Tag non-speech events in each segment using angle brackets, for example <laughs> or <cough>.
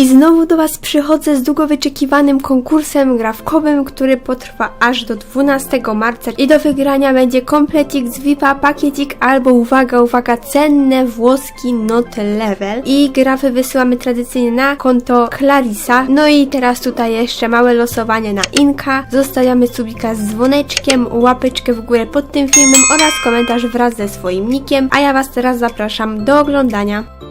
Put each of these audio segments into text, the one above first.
I znowu do Was przychodzę z długo wyczekiwanym konkursem grafkowym, który potrwa aż do 12 marca i do wygrania będzie komplecik z VIPa, pakiecik albo uwaga, uwaga, cenne włoski not level i grafy wysyłamy tradycyjnie na konto Clarisa. No i teraz tutaj jeszcze małe losowanie na Inka. Zostawiamy subika z dzwoneczkiem, łapeczkę w górę pod tym filmem oraz komentarz wraz ze swoim nickiem, a ja Was teraz zapraszam do oglądania.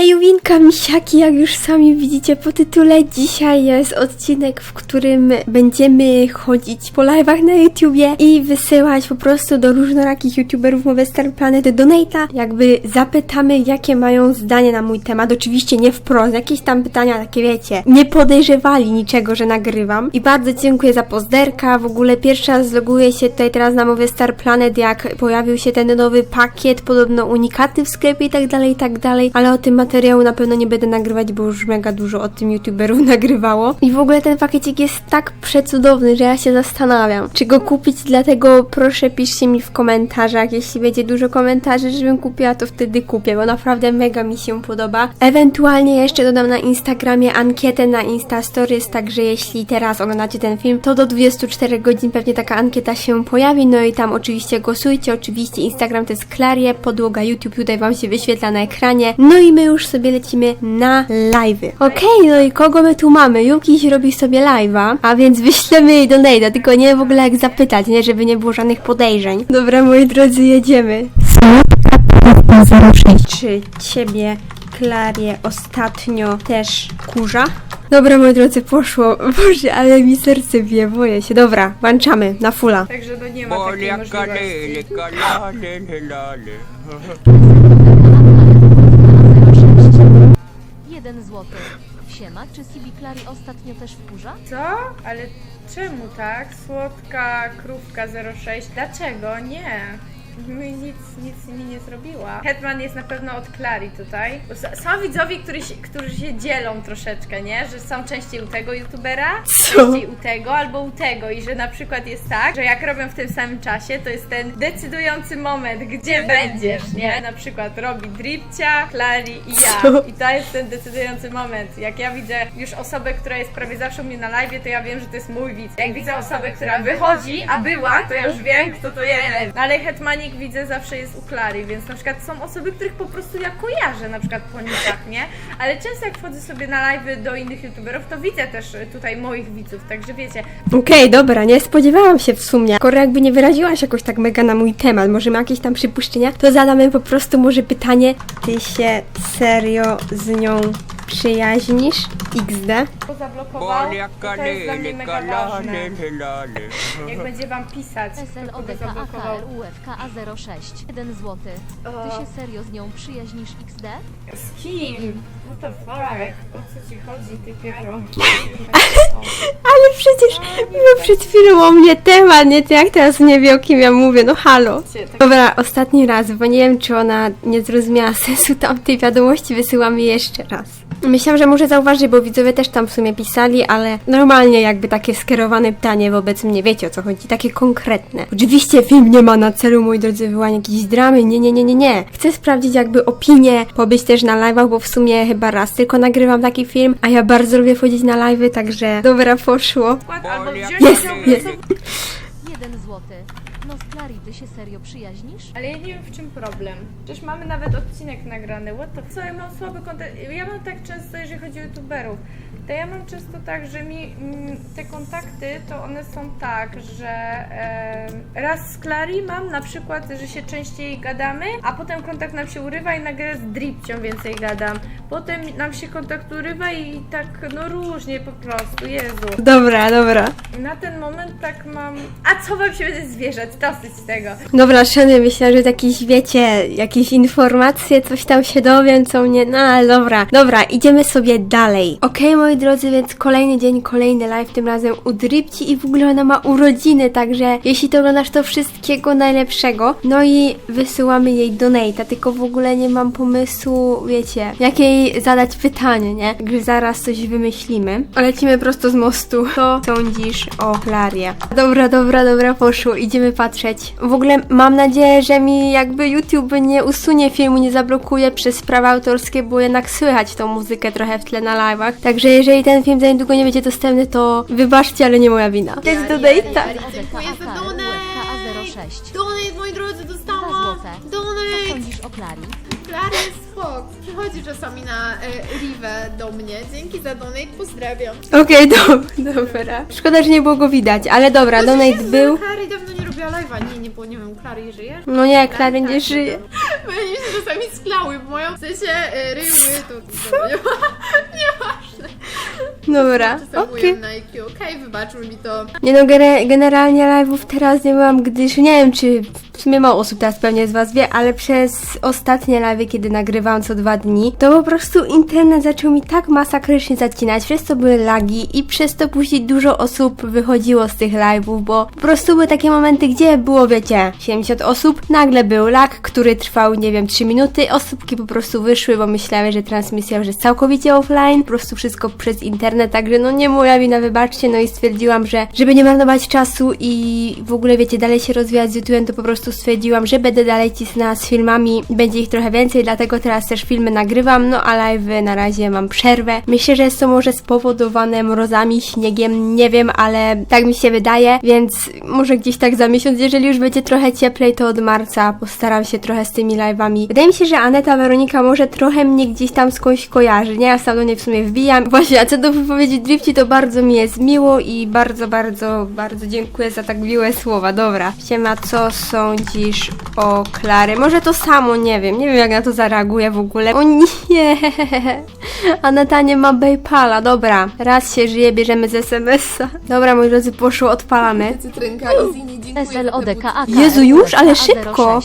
Hej Winka, misiaki, jak już sami widzicie po tytule, dzisiaj jest odcinek, w którym będziemy chodzić po live'ach na YouTubie i wysyłać po prostu do różnorakich YouTuberów Mowy Star Planet Donate'a. Jakby zapytamy, jakie mają zdanie na mój temat. Oczywiście nie wprost, jakieś tam pytania takie wiecie. Nie podejrzewali niczego, że nagrywam. I bardzo dziękuję za pozderka. W ogóle pierwszy raz loguję się tutaj teraz na Mowy Star Planet, jak pojawił się ten nowy pakiet, podobno unikatny w sklepie i tak dalej, i tak dalej. Ale o tym materiału na pewno nie będę nagrywać, bo już mega dużo o tym youtuberów <laughs> nagrywało. I w ogóle ten pakiecik jest tak przecudowny, że ja się zastanawiam, czy go kupić, dlatego proszę piszcie mi w komentarzach, jeśli będzie dużo komentarzy, żebym kupiła, to wtedy kupię, bo naprawdę mega mi się podoba. Ewentualnie jeszcze dodam na Instagramie ankietę na Insta Stories, także jeśli teraz oglądacie ten film, to do 24 godzin pewnie taka ankieta się pojawi, no i tam oczywiście głosujcie, oczywiście Instagram to jest Klarie, podłoga YouTube tutaj wam się wyświetla na ekranie, no i my już sobie lecimy na live'y. Okej, no i kogo my tu mamy? Jukiś robi sobie live'a, a więc <laughs> wyślemy jej do Nejda, tylko nie w ogóle jak zapytać, nie, żeby nie było żadnych podejrzeń. Dobra, moi drodzy, jedziemy. Czy ciebie, Klarie, ostatnio też kurza? Dobra, moi drodzy, poszło. <laughs> Boże, ale mi serce bije, boję się. Dobra, włączamy na fula. Także no nie ma takiej możliwości. <laughs> Poliakalele, kalale, lale. Jeden złoty. Siema, czy Sibi Clary ostatnio też wkurza? Co? Ale czemu tak? Słodka krówka 06. Dlaczego? Nie. Mi nic, nic mi nie zrobiła. Hetman jest na pewno od Clary tutaj. S- Są widzowie, którzy się, którzy się dzielą troszeczkę, nie? Że są częściej u tego youtubera, częściej u tego albo u tego. I że na przykład jest tak, że jak robią w tym samym czasie, to jest ten decydujący moment, gdzie będziesz, nie? Na przykład robi Dripcia, Clary i ja. Co? I to jest ten decydujący moment. Jak ja widzę już osobę, która jest prawie zawsze u mnie na live, to ja wiem, że to jest mój widz. Jak widzę osobę, która wychodzi, a była, to ja już wiem, kto to jest. No ale Hetmanik widzę zawsze jest u Klary, więc na przykład są osoby, których po prostu ja kojarzę, na przykład po nikach, nie? Ale często jak wchodzę sobie na live do innych youtuberów, to widzę też y, tutaj moich widzów, także wiecie, Okej, dobra, nie spodziewałam się w sumie. Skoro jakby nie wyraziłaś jakoś tak mega na mój temat, może ma jakieś tam przypuszczenia, to zadamy po prostu może pytanie, ty się serio z nią przyjaźnisz? XD? to zablokował, to jest dla mnie Poliakalele, mega ważne. kalale, lale. Jak będzie wam pisać, to SLODK zablokował. AKR UFK A06. Jeden złoty. Ty się serio z nią przyjaźnisz XD? Z kim? What the fuck? O co ci chodzi, ty piero? <laughs> Ale przecież miał przed chwilą o mnie temat, nie? Ty jak teraz nie wie o kim ja mówię, no halo. Dobra, ostatni raz, bo nie wiem czy ona nie zrozumiała <laughs> sensu tamtej wiadomości, wysyłam jej jeszcze raz. Myślałam, że może zauważy, bo widzowie też tam w sumie pisali, ale normalnie jakby takie skierowane pytanie wobec mnie, wiecie o co chodzi, takie konkretne. Oczywiście film nie ma na celu, moi drodzy, wywołania jakiejś dramy, nie, nie, nie, nie, nie. Chcę sprawdzić jakby opinię, pobyć też na live'ach, bo w sumie chyba raz tylko nagrywam taki film, a ja bardzo lubię wchodzić na live'y, także dobra, poszło. Skład albo wziąć Jest, jest. Jeden złoty. No z Clary ty się serio przyjaźnisz? Ale ja nie wiem w czym problem. Przecież mamy nawet odcinek nagrany. What the... Co, ja mam słaby kontakt. Ja mam tak często, jeżeli chodzi o youtuberów, to ja mam często tak, że mi mm, te kontakty, to one są tak, że em, raz z Clary mam na przykład, że się częściej gadamy, a potem kontakt nam się urywa i nagle z Dripcią więcej gadam. Potem nam się kontakt urywa i tak, no różnie po prostu, Jezu. Dobra, dobra. Na ten moment tak mam... A co wam się będzie zwierzać? Dosyć tego. Dobra, szanowni, myślę, że jakieś, wiecie, jakieś informacje, coś tam się dowiem, co mnie, no ale dobra. Dobra, idziemy sobie dalej. Okej, moi drodzy, więc kolejny dzień, kolejny live, tym razem u Dripci i w ogóle ona ma urodziny, także jeśli to oglądasz, to wszystkiego najlepszego. No i wysyłamy jej donate'a, tylko w ogóle nie mam pomysłu, wiecie, jak jej zadać pytanie, nie? Także zaraz coś wymyślimy. Lecimy prosto z mostu. Co sądzisz o Klarie? Dobra, dobra, dobra, poszło, idziemy patrzeć. W ogóle mam nadzieję, że mi jakby YouTube nie usunie filmu, nie zablokuje przez sprawy autorskie, bo jednak słychać tą muzykę trochę w tle na live'ach. Także jeżeli ten film za niedługo nie będzie dostępny, to wybaczcie, ale nie moja wina. To jest donate'a. Dziękuję za donate. USK06. Donate, moi drodzy, 2 dostałam! złote. Co Donate! sądzisz o Klari? Jest spok. Przychodzi czasami na e, Rivę do mnie. Dzięki za donate, pozdrawiam. Okej, do, dobra. Szkoda, że nie było go widać, ale dobra, donate był. Klary dawno nie robiła live'a. Nie, nie, bo nie wiem, Klary żyjesz? No nie, Klary nie żyje. Będzie się czasami sklały w moją, w sensie e, ryły, to, to nie ma. Dobra, okej. na IQ, okej, wybaczył mi to. Nie no, gene- generalnie live'ów teraz nie mam, gdyż nie wiem, czy w sumie mało osób teraz pewnie z Was wie, ale przez ostatnie live'y, kiedy nagrywałam co dwa dni, to po prostu internet zaczął mi tak masakrycznie zacinać, przez to były lagi i przez to później dużo osób wychodziło z tych live'ów, bo po prostu były takie momenty, gdzie było, wiecie, 70 osób, nagle był lag, który trwał, nie wiem, 3 minuty, osóbki po prostu wyszły, bo myślały, że transmisja już jest całkowicie offline, po prostu wszystko przez internet, także no nie moja wina, wybaczcie, no i stwierdziłam, że żeby nie marnować czasu i w ogóle, wiecie, dalej się rozwijać z YouTube'em, to po prostu stwierdziłam, że będę dalej cisnęła z filmami, będzie ich trochę więcej, dlatego teraz też filmy nagrywam, no a live'y na razie mam przerwę. Myślę, że jest to może spowodowane mrozami, śniegiem, nie wiem, ale tak mi się wydaje, więc może gdzieś tak za miesiąc, jeżeli już będzie trochę cieplej, to od marca postaram się trochę z tymi live'ami. Wydaje mi się, że Aneta Weronika może trochę mnie gdzieś tam skądś kojarzy, nie? Ja sam do niej w sumie wbijam. Właśnie, a co do wypowiedzi Drifci, to bardzo mi jest miło i bardzo, bardzo, bardzo dziękuję za tak miłe słowa. Dobra, Siema, co sądzisz o Klary? Może to samo, nie wiem, nie wiem jak na to zareaguję w ogóle. O nie! <laughs> Aneta nie ma Paypala, dobra. Raz się żyje, bierzemy z SMS-a. Dobra, moi drodzy, poszło, odpalamy. Cytrynka i Zini, dziękuję SLODK AK. Jezu, już? Ale szybko.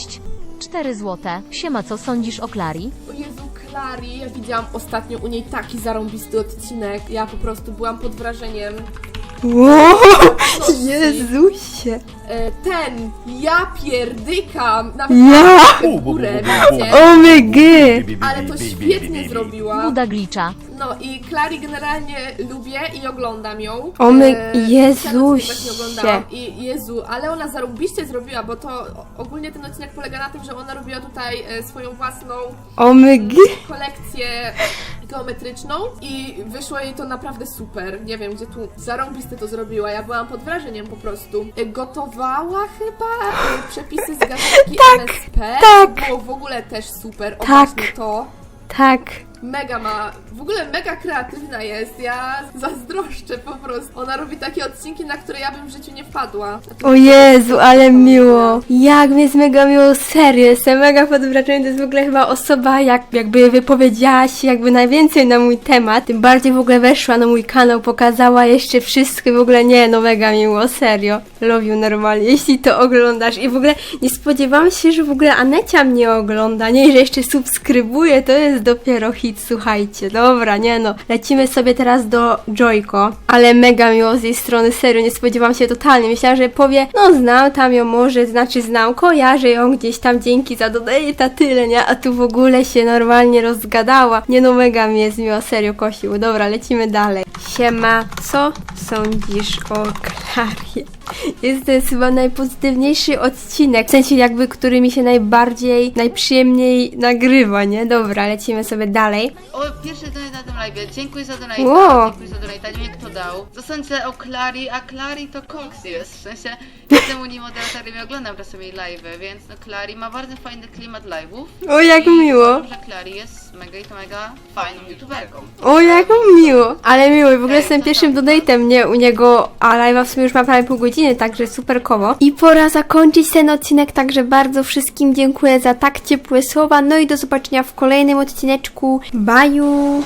4 złote. Siema, co sądzisz o Klari? O Jezu, Klari, ja widziałam ostatnio u niej taki zarąbisty odcinek. Ja po prostu byłam pod wrażeniem. Wow! Jezusie! E, ten, ja pierdykam, nawet Ja! w górę, wiecie? O my gy! Ale to świetnie zrobiła. Buda Glicza. No i Klari generalnie lubię i oglądam ją. O my- E, Jezusie. oglądałam. I Jezu, ale ona zarąbiście zrobiła, bo to ogólnie ten odcinek polega na tym, że ona robiła tutaj e, swoją własną O my gy! kolekcję geometryczną i wyszło jej to naprawdę super. Nie wiem, gdzie tu zarąbiste to zrobiła. Ja byłam pod wrażeniem po prostu. Gotowała chyba przepisy z gazetki MSP. tak. Było w ogóle też super. Tak. to. Tak. Mega ma, w ogóle mega kreatywna jest. Ja zazdroszczę po prostu. Ona robi takie odcinki, na które ja bym w życiu nie wpadła. O Jezu, ale miło. Jak mi jest mega miło, serio, jestem mega pod wrażeniem. To jest w ogóle chyba osoba, jak, jakby wypowiedziała się jakby najwięcej na mój temat. Tym bardziej w ogóle weszła na mój kanał, pokazała jeszcze wszystko w ogóle nie, no mega miło, serio. Love you normalnie, jeśli to oglądasz. I w ogóle nie spodziewałam się, że w ogóle Anecia mnie ogląda, nie, że jeszcze subskrybuje, to jest dopiero hit, słuchajcie. Dobra, nie no. Lecimy sobie teraz do Joyko, ale mega miło z jej strony, serio, nie spodziewałam się totalnie. Myślałam, że powie, no znam tam ją może, znaczy znam, kojarzę ją gdzieś tam dzięki za dodaję tyle, nie? A tu w ogóle się normalnie rozgadała. Nie no, mega mi jest miło, serio, kosił. Dobra, lecimy dalej. Siema, co sądzisz o Klarie? Jest to jest chyba najpozytywniejszy odcinek, w sensie jakby, który mi się najbardziej, najprzyjemniej nagrywa, nie? Dobra, lecimy sobie dalej. O, pierwszy donate na tym live. Dziękuję za donate. Wow. Dziękuję za donate. Nie wiem kto dał. Co sądzę o Clary, a Clary to Cox jest. W sensie jestem u niej moderatorem i oglądam czasami live'y, więc no Clary ma bardzo fajny klimat live'ów. O, jak I miło. uważam, że Clary jest mega i to mega fajną youtuberką. O, jak miło. Ale miło i w ogóle Ej, jestem co pierwszym tam? donatem, nie? U niego, a live'a w sumie już ma prawie pół godziny, także super koło. I pora zakończyć ten odcinek, także bardzo wszystkim dziękuję za tak ciepłe słowa, no i do zobaczenia w kolejnym odcineczku. Baju!